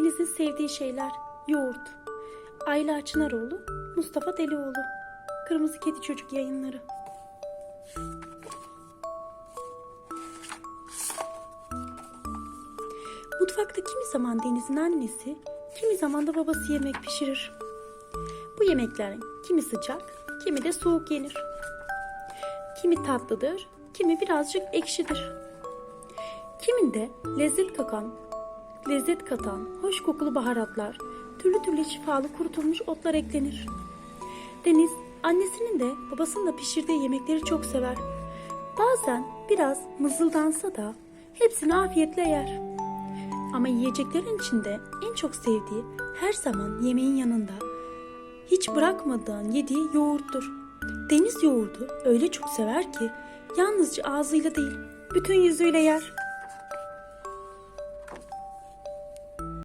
Deniz'in sevdiği şeyler. Yoğurt. Ayla Açınaroğlu, Mustafa Delioğlu. Kırmızı Kedi Çocuk yayınları. Mutfakta kimi zaman Deniz'in annesi, kimi zaman da babası yemek pişirir. Bu yemeklerin kimi sıcak, kimi de soğuk yenir. Kimi tatlıdır, kimi birazcık ekşidir. Kiminde lezzet kakan, lezzet katan hoş kokulu baharatlar, türlü türlü şifalı kurutulmuş otlar eklenir. Deniz annesinin de babasının da pişirdiği yemekleri çok sever. Bazen biraz mızıldansa da hepsini afiyetle yer. Ama yiyeceklerin içinde en çok sevdiği her zaman yemeğin yanında hiç bırakmadan yediği yoğurttur. Deniz yoğurdu öyle çok sever ki yalnızca ağzıyla değil bütün yüzüyle yer.